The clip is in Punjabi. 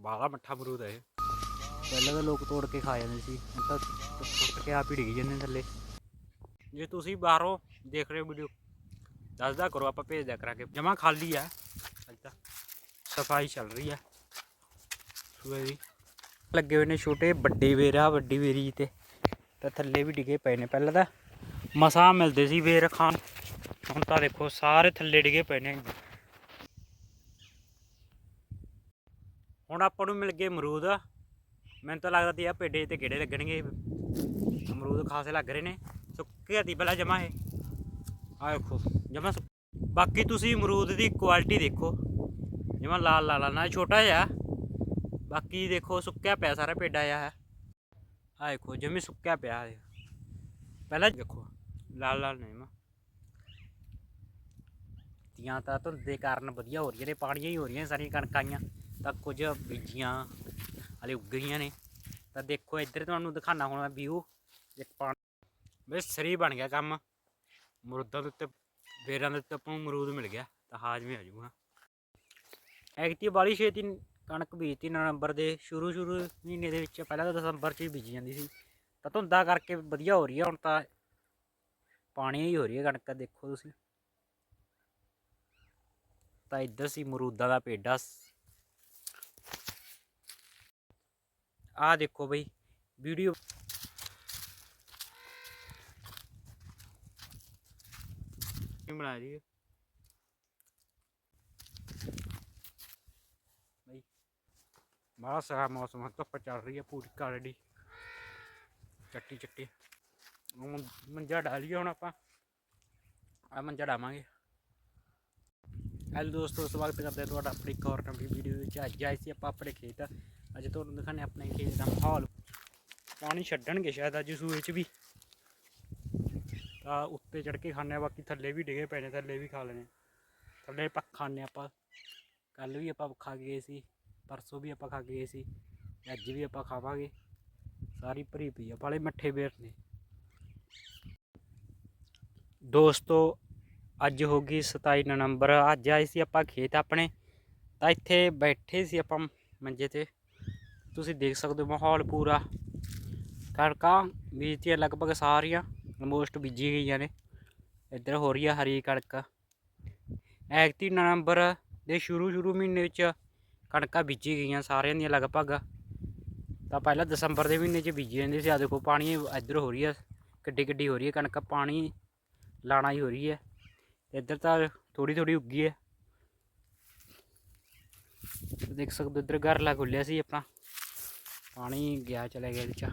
ਬਾਲਾ ਮੱਠਾ ਅਮਰੂਦ ਹੈ ਪਹਿਲਾਂ ਤਾਂ ਲੋਕ ਤੋੜ ਕੇ ਖਾ ਜਾਂਦੇ ਸੀ ਹੁਣ ਤਾਂ ਟੁੱਟ ਕੇ ਆਪ ਹੀ ਡਿੱਗ ਜਾਂਦੇ ਥੱਲੇ। ਜੇ ਤੁਸੀਂ ਬਾਹਰੋਂ ਦੇਖ ਰਹੇ ਹੋ ਵੀਡੀਓ ਦੱਸਦਾ ਕਰੋ ਆਪਾਂ ਭੇਜ ਦਿਆ ਕਰਾਂਗੇ। ਜਮਾ ਖਾਲੀ ਆ ਅੱਜ ਤਾਂ ਸਫ਼ਾਈ ਚੱਲ ਰਹੀ ਆ। ਸੂਏ ਦੀ। ਲੱਗੇ ਹੋਏ ਨੇ ਛੋਟੇ ਵੱਡੇ ਵੇਰਾ ਵੱਡੀ ਵੇਰੀ ਤੇ ਤਾਂ ਥੱਲੇ ਵੀ ਡਿੱਗੇ ਪਏ ਨੇ। ਪਹਿਲਾਂ ਤਾਂ ਮਸਾਂ ਮਿਲਦੇ ਸੀ ਵੇਰ ਖਾਣ ਹੁਣ ਤਾਂ ਦੇਖੋ ਸਾਰੇ ਥੱਲੇ ਡਿੱਗੇ ਪਏ ਨੇ। ਹੁਣ ਆਪਾਂ ਨੂੰ ਮਿਲ ਗਏ ਅਮਰੂਦ। ਮੈਨੂੰ ਤਾਂ ਲੱਗਦਾ ਤੀ ਆ ਪੇਡੇ ਤੇ ਕਿਹੜੇ ਲੱਗਣਗੇ ਅਮਰੂਦ ਖਾਸੇ ਲੱਗ ਰਹੇ ਨੇ। ਸੁੱਕਿਆ ਤੀ ਪਹਿਲਾਂ ਜਮਾ ਇਹ। ਆ ਦੇਖੋ ਜਮਾ ਬਾਕੀ ਤੁਸੀਂ ਅਮਰੂਦ ਦੀ ਕੁਆਲਿਟੀ ਦੇਖੋ। ਜਮਾ ਲਾਲ ਲਾਲ ਨਾ ਛੋਟਾ ਜਿਹਾ। ਬਾਕੀ ਦੇਖੋ, ਸੁੱਕਿਆ ਪਿਆ ਸਾਰਾ ਪੇਡਾ ਜਿਹਾ। ਹੈ ਆ ਦੇਖੋ ਜਮੀ ਸੁੱਕਿਆ ਪਿਆ ਪਹਿਲਾਂ ਦੇਖੋ ਲਾਲ ਲਾਲ ਨੇ ਮਾ ਤੀਆਂ ਤਾਂ ਧੁੰਦੇ ਕਾਰਨ ਵਧੀਆ ਹੋ ਰਹੀਆਂ ਨੇ, ਪਾਣੀਆਂ ਹੀ ਹੋ ਰਹੀਆਂ ਸਾਰੀਆਂ ਕਣਕਾਂ ਆਈਆਂ। ਤਾਂ ਕੁਝ ਬੀਜੀਆਂ, ਹਲੇ ਉੱਗ ਗਈਆਂ ਨੇ। ਤਾਂ ਦੇਖੋ, ਇੱਧਰ ਤੁਹਾਨੂੰ ਦਿਖਾਣਾ ਹੋਣਾ ਵਿਊ ਇੱਕ ਪਾਣੀ ਬਈ ਸਰੀ ਬਣ ਗਿਆ ਕੰਮ। ਮਰੂਦਾਂ ਦੇ ਉੱਤੇ, ਬੇਰਾਂ ਦੇ ਉੱਤੇ ਆਪਾਂ ਨੂੰ ਮਰੂਦ ਮਿਲ ਗਿਆ। ਤਾਂ ਹਾਜ਼ਮੇ ਆ ਜੂਗਾ ਐਗਤੀ ਵਾਲੀ ਛੇਤੀ ਕਣਕ ਬੀਜਤੀ ਨਵੰਬਰ ਦੇ। ਸ਼ੁਰੂ ਸ਼ੁਰੂ ਮਹੀਨੇ ਦੇ ਵਿੱਚ ਪਹਿਲਾਂ ਤਾਂ ਦਸੰਬਰ 'ਚ ਹੀ ਬੀਜੀ ਜਾਂਦੀ ਸੀ। ਤਾਂ ਧੁੰਦਾ ਕਰਕੇ ਵਧੀਆ ਹੋ ਰਹੀ ਹੈ ਹੁਣ ਤਾਂ ਪਾਣੀ ਹੀ ਹੋ ਰਹੀ ਹੈ ਕਣਕ, ਦੇਖੋ ਤੁਸੀਂ। ਤਾਂ ਇੱਧਰ ਸੀ ਮਰੂਦਾਂ ਦਾ ਪੇਡਾ ਆਹ ਦੇਖੋ ਬਈ ਵੀਡੀਓ। ਬਣਾ ਰਹੀ ਹੈ? ਬਈ ਬੜਾ ਸਾਰਾ ਮੌਸਮ ਧੁੱਪ ਚੱਲ ਰਹੀ ਹੈ ਪੂਰੀ ਕਾਲੜੀ। ਚੱਟੀ ਚੱਟੀ। ਮੰਜਾ ਡਾਲੀਏ ਹੁਣ ਆਪਾਂ। ਆ ਮੰਜਾ ਡਾਵਾਂਗੇ ਹੈਲੋ ਦੋਸਤੋ ਸਵਾਗਤ ਕਰਦੇ ਤੁਹਾਡਾ ਆਪਣੀ ਇੱਕ ਹੋਰ ਨਵੀਂ ਵੀਡੀਓ ਵਿੱਚ। ਅੱਜ ਆਏ ਸੀ ਆਪਾਂ ਆਪਣੇ ਖੇਤ। ਅੱਜ ਤੁਹਾਨੂੰ ਦਿਖਾਣੇ ਆਪਣੇ ਖੇਤ ਦਾ ਮਾਹੌਲ ਪਾਣੀ ਛੱਡਣਗੇ ਸ਼ਾਇਦ ਅੱਜ ਸੂਏ 'ਚ ਵੀ। ਤਾਂ ਉੱਤੇ ਚੜ ਕੇ ਖਾਣੇ ਆ ਬਾਕੀ ਥੱਲੇ ਵੀ ਡਿਗੇ ਪੈਣੇ ਥੱਲੇ ਵੀ ਖਾ ਲੈਣੇ। ਥੱਲੇ ਪੱਖ ਖਾਣੇ ਆਪਾਂ। ਕੱਲ ਵੀ ਆਪਾਂ ਖਾ ਗਏ ਸੀ, ਪਰਸੋਂ ਵੀ ਆਪਾਂ ਖਾ ਗਏ ਸੀ, ਅੱਜ ਵੀ ਆਪਾਂ ਖਾਵਾਂਗੇ। ਸਾਰੀ ਭਰੀ ਪਈ ਆ, ਬਾਲੇ ਮੱਠੇ ਬੇਰ ਨੇ। ਦੋਸਤੋ, ਅੱਜ ਹੋ ਗਈ 27 ਨਵੰਬਰ, ਅੱਜ ਆਏ ਸੀ ਆਪਾਂ ਖੇਤ ਆਪਣੇ। ਤਾਂ ਇੱਥੇ ਬੈਠੇ ਸੀ ਆਪਾਂ ਮੰਜੇ ਤੇ। ਤੁਸੀਂ ਦੇਖ ਸਕਦੇ ਹੋ ਮਾਹੌਲ ਪੂਰਾ। ਕਣਕਾਂ ਬੀਜਤੀਆਂ ਲਗਭਗ ਸਾਰੀਆਂ ਆਲਮੋਸਟ ਬੀਜੀ ਗਈਆਂ ਨੇ। ਇੱਧਰ ਹੋ ਰਹੀ ਆ ਹਰੀ ਕਣਕ। ਐਕਤੀ ਨਵੰਬਰ ਦੇ ਸ਼ੁਰੂ ਸ਼ੁਰੂ ਮਹੀਨੇ ਵਿੱਚ ਕਣਕਾਂ ਬੀਜੀ ਗਈਆਂ ਸਾਰਿਆਂ ਦੀਆਂ ਲਗਭਗ। ਤਾਂ ਪਹਿਲਾਂ ਦਸੰਬਰ ਦੇ ਮਹੀਨੇ 'ਚ ਬੀਜੀ ਜਾਂਦੀ ਸੀ ਆ ਦੇਖੋ ਪਾਣੀ ਇੱਧਰ ਹੋ ਰਹੀ ਆ ਕਿੱਡੀ ਕਿੱਡੀ ਹੋ ਰਹੀ ਹੈ ਕਣਕ, ਪਾਣੀ ਲਾਣਾ ਹੀ ਹੋ ਰਹੀ ਹੈ ਇੱਧਰ ਤਾਂ ਥੋੜੀ ਥੋੜੀ ਉੱਗੀ ਹੈ ਦੇਖ ਸਕਦੇ ਹੋ ਇੱਧਰ ਘਰ ਲਾ ਖੁੱਲਿਆ ਸੀ ਆਪਣਾ। ਪਾਣੀ ਗਿਆ ਚਲੇ ਗਿਆ ਇਹਦੇ ਚ।